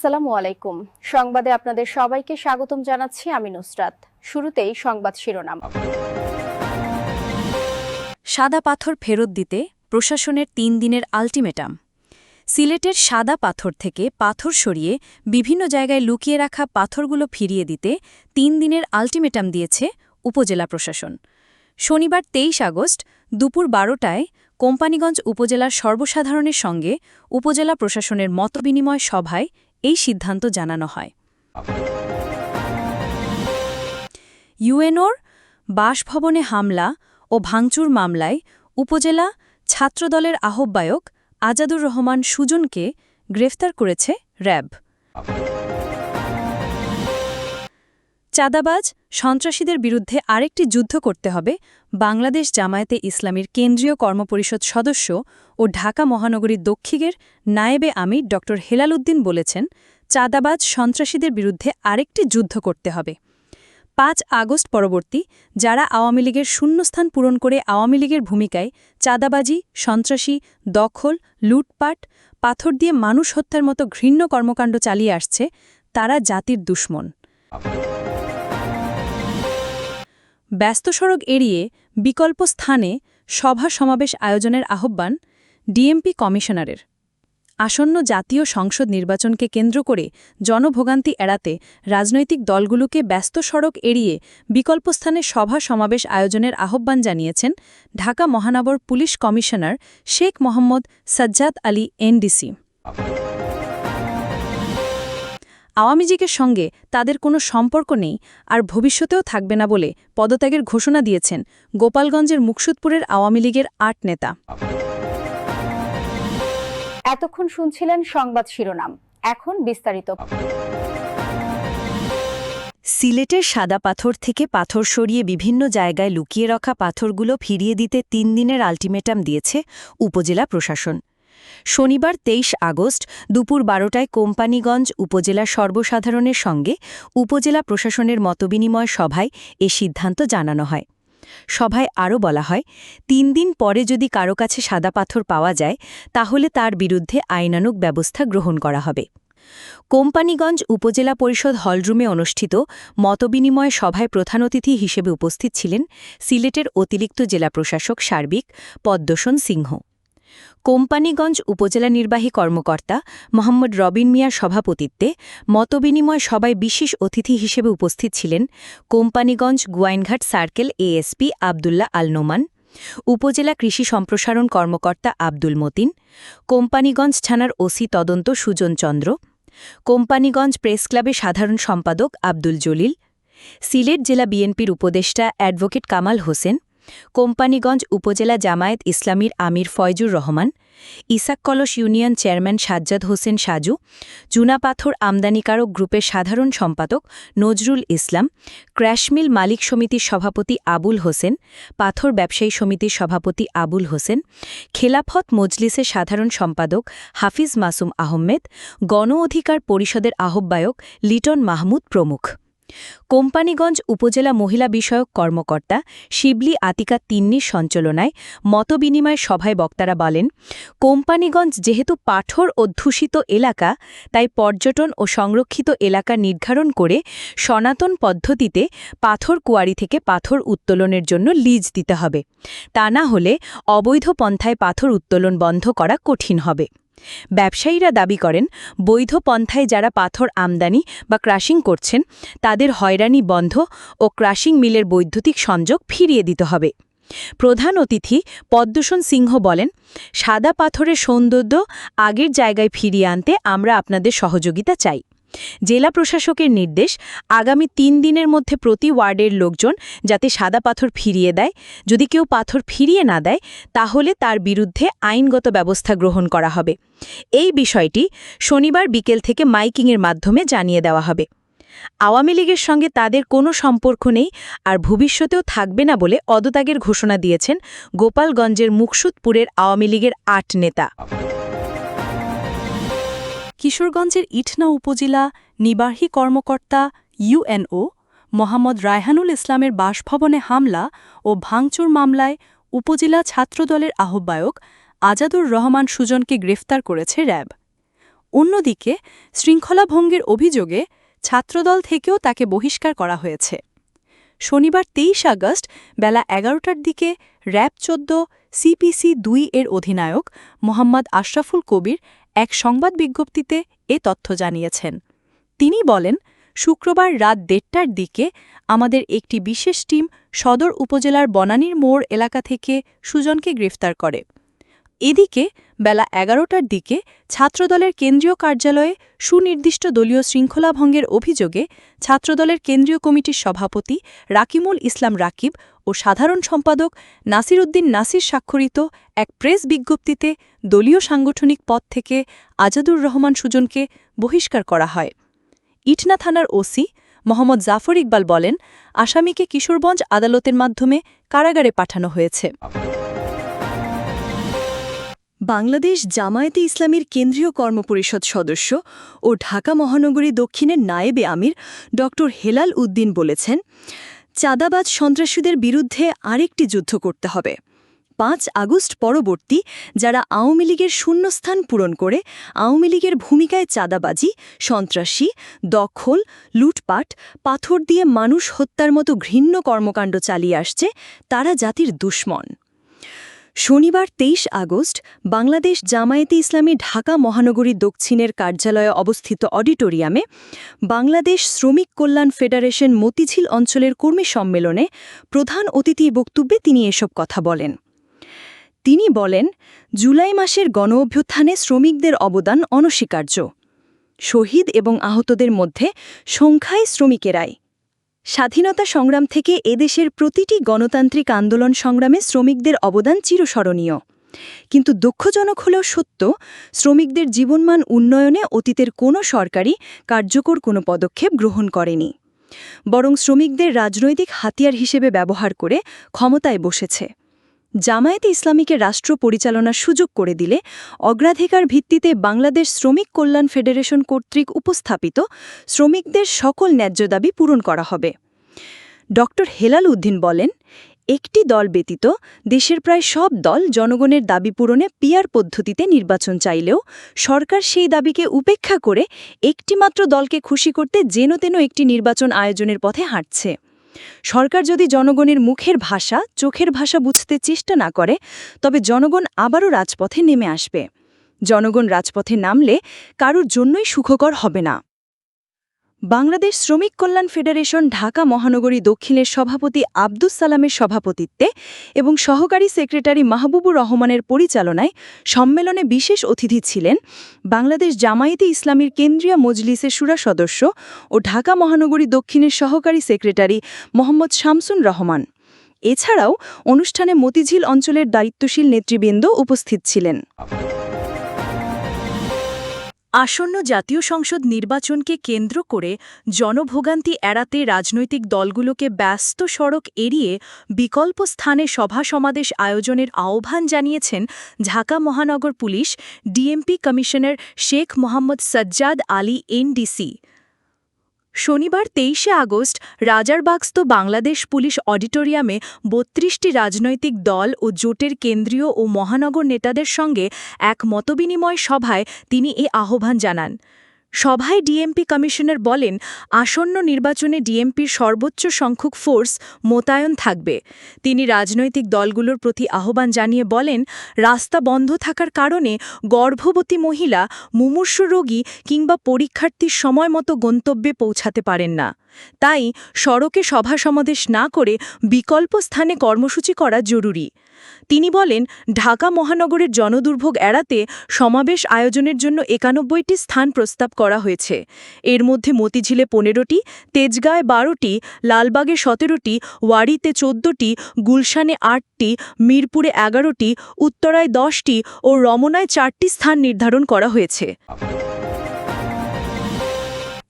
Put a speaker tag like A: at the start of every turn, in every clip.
A: আসসালামু আলাইকুম। সংবাদে আপনাদের সবাইকে স্বাগতম জানাচ্ছি আমি নুসরাত। শুরুতেই সংবাদ শিরোনাম।
B: সাদা পাথর ফেরত দিতে প্রশাসনের তিন দিনের আলটিমেটাম। সিলেটের সাদা পাথর থেকে পাথর সরিয়ে বিভিন্ন জায়গায় লুকিয়ে রাখা পাথরগুলো ফিরিয়ে দিতে তিন দিনের আলটিমেটাম দিয়েছে উপজেলা প্রশাসন। শনিবার তেইশ আগস্ট দুপুর বারোটায় কোম্পানীগঞ্জ উপজেলার সর্বসাধারণের সঙ্গে উপজেলা প্রশাসনের মতবিনিময় সভায় এই সিদ্ধান্ত জানানো হয়। ইউএনওর বাসভবনে হামলা ও ভাঙচুর মামলায় উপজেলা ছাত্রদলের আহ্বায়ক আজাদুর রহমান সুজনকে গ্রেফতার করেছে র্যাব। চাঁদাবাজ, সন্ত্রাসীদের বিরুদ্ধে আরেকটি যুদ্ধ করতে হবে, বাংলাদেশ জামায়াতে ইসলামীর কেন্দ্রীয় কর্মপরিষদ সদস্য ও ঢাকা মহানগরীর দক্ষিণের নায়েবে আমির ড. হেলাল উদ্দিন বলেছেন, চাঁদাবাজ, সন্ত্রাসীদের বিরুদ্ধে আরেকটি যুদ্ধ করতে হবে। পাঁচ আগস্ট পরবর্তী, যারা আওয়ামী লীগের শূন্যস্থান পূরণ করে আওয়ামী লীগের ভূমিকায় চাঁদাবাজি, সন্ত্রাসী, দখল, লুটপাট, পাথর দিয়ে মানুষ হত্যার মতো ঘৃণ্য কর্মকাণ্ড চালিয়ে আসছে, তারা জাতির দুশ্মন। ব্যস্ত সড়ক এড়িয়ে বিকল্প স্থানে সভা সমাবেশ আয়োজনের আহ্বান ডিএমপি কমিশনারের। আসন্ন জাতীয় সংসদ নির্বাচনকে কেন্দ্র করে জনভোগান্তি এড়াতে রাজনৈতিক দলগুলোকে ব্যস্ত সড়ক এড়িয়ে বিকল্প স্থানে সভা সমাবেশ আয়োজনের আহ্বান জানিয়েছেন ঢাকা মহানগর police commissioner Sheikh Mohammad Sajjad Ali NDC. Awami লীগের সঙ্গে তাদের কোনো সম্পর্ক নেই আর ভবিষ্যতেও থাকবে না বলে পদত্যাগের ঘোষণা দিয়েছেন গোপালগঞ্জের মুকসুদপুরের আওয়ামী লীগের আট নেতা।
A: এতক্ষণ শুনছিলেন সংবাদ শিরোনাম। এখন বিস্তারিত।
B: সিলেটের সাদা পাথর থেকে পাথর সরিয়ে বিভিন্ন জায়গায় লুকিয়ে রাখা পাথরগুলো ফিরিয়ে দিতে তিন দিনের আলটিমেটাম দিয়েছে উপজেলা প্রশাসন। শনিবার তেইশ আগস্ট দুপুর বারোটায় কোম্পানিগঞ্জ উপজেলা সর্বসাধারণের সঙ্গে উপজেলা প্রশাসনের মতবিনিময় সভায় এ সিদ্ধান্ত জানানো হয়। সভায় আরও বলা হয়, তিন দিন পরে যদি কারও কাছে সাদা পাথর পাওয়া যায়, তাহলে তার বিরুদ্ধে আইনানুগ ব্যবস্থা গ্রহণ করা হবে। কোম্পানিগঞ্জ উপজেলা পরিষদ হলরুমে অনুষ্ঠিত মতবিনিময় সভায় প্রধান অতিথি হিসেবে উপস্থিত ছিলেন সিলেটের অতিরিক্ত জেলা প্রশাসক সার্বিক পদ্মসন সিংহ। কোম্পানীগঞ্জ উপজেলা নির্বাহী কর্মকর্তা মোহাম্মদ রবিন মিয়ার সভাপতিত্বে মতবিনিময় সভায় বিশেষ অতিথি হিসেবে উপস্থিত ছিলেন কোম্পানিগঞ্জ গুয়াইনঘাট সার্কেল এএসপি আবদুল্লাহ আল নোমান উপজেলা কৃষি সম্প্রসারণ কর্মকর্তা আব্দুল মতিন, কোম্পানিগঞ্জ থানার ওসি তদন্ত সুজন চন্দ্র, কোম্পানিগঞ্জ প্রেস ক্লাবের সাধারণ সম্পাদক আব্দুল জলিল, সিলেট জেলা বিএনপির উপদেষ্টা অ্যাডভোকেট কামাল হোসেন কোম্পানীগঞ্জ উপজেলা জামায়াত ইসলামীর আমির ফয়জুর রহমান, ইসাক কলস ইউনিয়ন চেয়ারম্যান সাজ্জাদ হোসেন সাজু চুনাপাথর আমদানিকারক গ্রুপের সাধারণ সম্পাদক নজরুল ইসলাম ক্র্যাশমিল মালিক সমিতির সভাপতি আবুল হোসেন, পাথর ব্যবসায়ী সমিতির সভাপতি আবুল হোসেন, খেলাফত মজলিসের সাধারণ সম্পাদক হাফিজ মাসুম আহমেদ, গণ অধিকার পরিষদের আহ্বায়ক লিটন মাহমুদ প্রমুখ। কোম্পানীগঞ্জ উপজেলা মহিলা বিষয়ক কর্মকর্তা শিবলি আতিকা তিন্নির সঞ্চালনায় মতবিনিময় সভায় বক্তারা বলেন, কোম্পানীগঞ্জ যেহেতু পাথর অধ্যুষিত এলাকা, তাই পর্যটন ও সংরক্ষিত এলাকা নির্ধারণ করে সনাতন পদ্ধতিতে পাথর কুয়ারি থেকে পাথর উত্তোলনের জন্য লিজ দিতে হবে। তা না হলে অবৈধ পন্থায় পাথর উত্তোলন বন্ধ করা কঠিন হবে। ব্যবসায়ীরা দাবি করেন, বৈধ পন্থায় যারা পাথর আমদানি বা ক্রাশিং করছেন, তাদের হয়রানি বন্ধ ও ক্রাশিং মিলের বৈদ্যুতিক সংযোগ ফিরিয়ে দিতে হবে। প্রধান অতিথি পদ্মসন সিংহ বলেন, সাদা পাথরের সৌন্দর্য আগের জায়গায় ফিরিয়ে আনতে আমরা আপনাদের সহযোগিতা চাই। জেলা প্রশাসকের নির্দেশ, আগামী তিন দিনের মধ্যে প্রতি ওয়ার্ডের লোকজন যাতে সাদা পাথর ফিরিয়ে দেয়, যদি কেউ পাথর ফিরিয়ে না দেয়, তাহলে তার বিরুদ্ধে আইনগত ব্যবস্থা গ্রহণ করা হবে। এই বিষয়টি শনিবার বিকেল থেকে মাইকিংয়ের মাধ্যমে জানিয়ে দেওয়া হবে। আওয়ামী লীগের সঙ্গে তাদের কোনো সম্পর্ক নেই আর ভবিষ্যতেও থাকবে না বলে অদত্যাগের ঘোষণা দিয়েছেন গোপালগঞ্জের মুকসুদপুরের আওয়ামী লীগের আট নেতা। কিশোরগঞ্জের ইটনা উপজেলা নির্বাহী কর্মকর্তা ইউএনও মোহাম্মদ রায়হানুল ইসলামের বাসভবনে হামলা ও ভাঙচুর মামলায় উপজেলা ছাত্রদলের আহ্বায়ক আজাদুর রহমান সুজনকে গ্রেফতার করেছে র্যাব।
C: অন্যদিকে, শৃঙ্খলাভঙ্গের অভিযোগে ছাত্রদল থেকেও তাকে বহিষ্কার করা হয়েছে। শনিবার তেইশ আগস্ট বেলা এগারোটার দিকে র্যাব চোদ্দ, সিপিসি দুই এর অধিনায়ক মোহাম্মদ আশরাফুল কবির এক সংবাদ বিজ্ঞপ্তিতে এ তথ্য জানিয়েছেন। তিনি বলেন, শুক্রবার রাত দেড়টার দিকে আমাদের একটি বিশেষ টিম সদর উপজেলার বনানীর মোড় এলাকা থেকে সুজনকে গ্রেফতার করে। এদিকে বেলা এগারোটার দিকে ছাত্রদলের কেন্দ্রীয় কার্যালয়ে সুনির্দিষ্ট দলীয় শৃঙ্খলাভঙ্গের অভিযোগে ছাত্রদলের কেন্দ্রীয় কমিটির সভাপতি রাকিমুল ইসলাম রাকিব ও সাধারণ সম্পাদক নাসির উদ্দিন নাসির স্বাক্ষরিত এক প্রেস বিজ্ঞপ্তিতে দলীয় সাংগঠনিক পদ থেকে আজাদুর রহমান সুজনকে বহিষ্কার করা হয়। ইটনা থানার ওসি মোহাম্মদ জাফর ইকবাল বলেন, আসামিকে কিশোরগঞ্জ আদালতের মাধ্যমে কারাগারে পাঠানো হয়েছে।
B: বাংলাদেশ জামায়াতে ইসলামীর কেন্দ্রীয় কর্মপরিষদ সদস্য ও ঢাকা মহানগরী দক্ষিণের নায়েবে আমির ড হেলাল উদ্দিন বলেছেন চাঁদাবাজ সন্ত্রাসীদের বিরুদ্ধে আরেকটি যুদ্ধ করতে হবে। পাঁচ আগস্ট পরবর্তী, যারা আওয়ামী লীগের শূন্যস্থান পূরণ করে, আওয়ামী লীগের ভূমিকায় চাঁদাবাজি, সন্ত্রাসী, দখল, লুটপাট, পাথর দিয়ে মানুষ হত্যার মতো ঘৃণ্য কর্মকাণ্ড চালিয়ে আসছে, তারা জাতির দুশ্মন। শনিবার তেইশ আগস্ট বাংলাদেশ জামায়াতে ইসলামী ঢাকা মহানগরী দক্ষিণের কার্যালয়ে অবস্থিত অডিটোরিয়ামে বাংলাদেশ শ্রমিক কল্যাণ ফেডারেশন মতিঝিল অঞ্চলের কর্মী সম্মেলনে প্রধান অতিথি বক্তব্যে তিনি এসব কথা বলেন। তিনি বলেন, জুলাই মাসের গণ অভ্যুত্থানে শ্রমিকদের অবদান অনস্বীকার্য। শহীদ এবং আহতদের মধ্যে সংখ্যায় শ্রমিকেরাই। স্বাধীনতা সংগ্রাম থেকে এদেশের প্রতিটি গণতান্ত্রিক আন্দোলন সংগ্রামে শ্রমিকদের অবদান চিরস্মরণীয়। কিন্তু দুঃখজনক হলেও সত্য, শ্রমিকদের জীবনমান উন্নয়নে অতীতের কোনো সরকারই কার্যকর কোনো পদক্ষেপ গ্রহণ করেনি। বরং শ্রমিকদের রাজনৈতিক হাতিয়ার হিসেবে ব্যবহার করে ক্ষমতায় বসেছে। জামায়াতে ইসলামীকে রাষ্ট্র পরিচালনার সুযোগ করে দিলে অগ্রাধিকার ভিত্তিতে বাংলাদেশ শ্রমিক কল্যাণ ফেডারেশন কর্তৃক উপস্থাপিত শ্রমিকদের সকল ন্যায্য দাবি পূরণ করা হবে। ড. হেলাল উদ্দিন বলেন, একটি দল ব্যতীত দেশের প্রায় সব দল জনগণের দাবি পূরণে পিয়ার পদ্ধতিতে নির্বাচন চাইলেও সরকার সেই দাবিকে উপেক্ষা করে একটিমাত্র দলকে খুশি করতে যেনতেন একটি নির্বাচন আয়োজনের পথে হাঁটছে। সরকার যদি জনগণের মুখের ভাষা, চোখের ভাষা বুঝতে চেষ্টা না করে, তবে জনগণ আবারও রাজপথে নেমে আসবে। জনগণ রাজপথে নামলে কারুর জন্যই সুখকর হবে না। বাংলাদেশ শ্রমিক কল্যাণ ফেডারেশন ঢাকা মহানগরী দক্ষিণের সভাপতি আব্দুস সালামের সভাপতিত্বে এবং সহকারী সেক্রেটারি মাহবুবুর রহমানের পরিচালনায় সম্মেলনে বিশেষ অতিথি ছিলেন বাংলাদেশ জামায়াতে ইসলামীর কেন্দ্রীয় মজলিসের সুরা সদস্য ও ঢাকা মহানগরী দক্ষিণের সহকারী সেক্রেটারি মোহাম্মদ শামসুন রহমান। এছাড়াও অনুষ্ঠানে মতিঝিল অঞ্চলের দায়িত্বশীল নেতৃবৃন্দ উপস্থিত ছিলেন। আসন্ন জাতীয় সংসদ নির্বাচনকে কেন্দ্র করে জনভোগান্তি এড়াতে রাজনৈতিক দলগুলোকে ব্যস্ত সড়ক এড়িয়ে বিকল্প স্থানে সভা সমাবেশ আয়োজনের আহ্বান জানিয়েছেন ঢাকা মহানগর police, DMP commissioner Sheikh Mohammad Sajjad Ali, NDC. শনিবার তেইশে আগস্ট রাজারবাগস্ত বাংলাদেশ পুলিশ অডিটোরিয়ামে বত্রিশটি রাজনৈতিক দল ও জোটের কেন্দ্রীয় ও মহানগর নেতাদের সঙ্গে এক মতবিনিময় সভায় তিনি এ আহ্বান জানান। সভায় ডিএমপি কমিশনার বলেন, আসন্ন নির্বাচনে ডিএমপির সর্বোচ্চ সংখ্যক ফোর্স মোতায়েন থাকবে। তিনি রাজনৈতিক দলগুলোর প্রতি আহ্বান জানিয়ে বলেন, রাস্তা বন্ধ থাকার কারণে গর্ভবতী মহিলা, মুমূর্ষু রোগী কিংবা পরীক্ষার্থীর সময় মতো গন্তব্যে পৌঁছাতে পারেন না। তাই সড়কে সভা সমাবেশ না করে বিকল্প স্থানে কর্মসূচি করা জরুরি। তিনি বলেন, ঢাকা মহানগরের জনদুর্ভোগ এড়াতে সমাবেশ আয়োজনের জন্য একানব্বইটি স্থান প্রস্তাব করা হয়েছে। এর মধ্যে মতিঝিলে পনেরোটি, তেজগাঁয় বারোটি, লালবাগে সতেরোটি, ওয়ারিতে চোদ্দটি, গুলশানে আটটি, মিরপুরে এগারোটি, উত্তরায় দশটি ও রমনায় চারটি স্থান নির্ধারণ করা হয়েছে।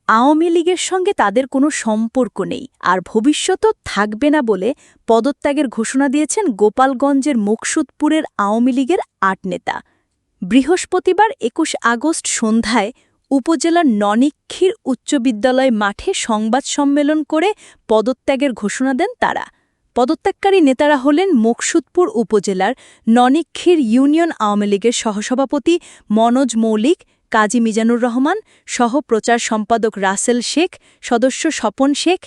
C: আওয়ামী লীগের সঙ্গে তাদের কোনো সম্পর্ক নেই, আর ভবিষ্যতও থাকবে না বলে পদত্যাগের ঘোষণা দিয়েছেন গোপালগঞ্জের মুকসুদপুরের আওয়ামী লীগের আট নেতা। বৃহস্পতিবার একুশ আগস্ট সন্ধ্যায় উপজেলার ননিক্ষীর উচ্চ বিদ্যালয় মাঠে সংবাদ সম্মেলন করে পদত্যাগের ঘোষণা দেন তারা। পদত্যাগকারী নেতারা হলেন মুকসুদপুর উপজেলার ননিক্ষীর ইউনিয়ন আওয়ামী লীগের সহসভাপতি মনোজ মৌলিক
B: কাজী মিজানুর রহমান, সহ প্রচার সম্পাদক রাসেল শেখ, সদস্য স্বপন শেখ,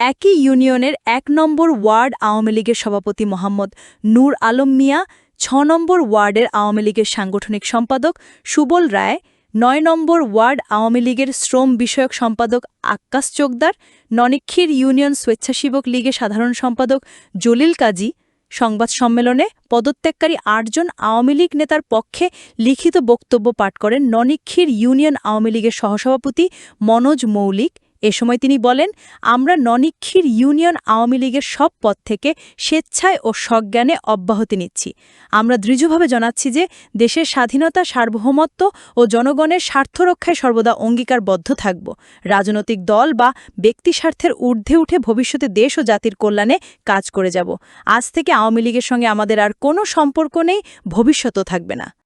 B: একই ইউনিয়নের এক নম্বর ওয়ার্ড আওয়ামী লীগের সভাপতি মোহাম্মদ নূর আলম মিয়া, ছ নম্বর ওয়ার্ডের আওয়ামী লীগের সাংগঠনিক সম্পাদক সুবল রায়, নয় নম্বর ওয়ার্ড আওয়ামী লীগের শ্রম বিষয়ক সম্পাদক আক্কাস চোকদার, ননিক্ষীর ইউনিয়ন স্বেচ্ছাসেবক লীগের সাধারণ সম্পাদক জলিল কাজী সংবাদ সম্মেলনে পদত্যাগকারী আটজন আওয়ামী লীগ নেতার পক্ষে লিখিত বক্তব্য পাঠ করেন ননিক্ষীর ইউনিয়ন আওয়ামী লীগের সহসভাপতি মনোজ মৌলিক এ সময় তিনি বলেন, আমরা ননিক্ষীর ইউনিয়ন আওয়ামী লীগের সব পদ থেকে স্বেচ্ছায় ও সজ্ঞানে অব্যাহতি নিচ্ছি। আমরা দৃঢ়ভাবে জানাচ্ছি যে দেশের স্বাধীনতা, সার্বভৌমত্ব ও জনগণের স্বার্থ রক্ষায় সর্বদা অঙ্গীকারবদ্ধ থাকব। রাজনৈতিক দল বা ব্যক্তি স্বার্থের ঊর্ধ্বে উঠে ভবিষ্যতে দেশ ও জাতির কল্যাণে কাজ করে যাব। আজ থেকে আওয়ামী লীগের সঙ্গে আমাদের আর কোনো সম্পর্ক নেই, ভবিষ্যতও থাকবে না।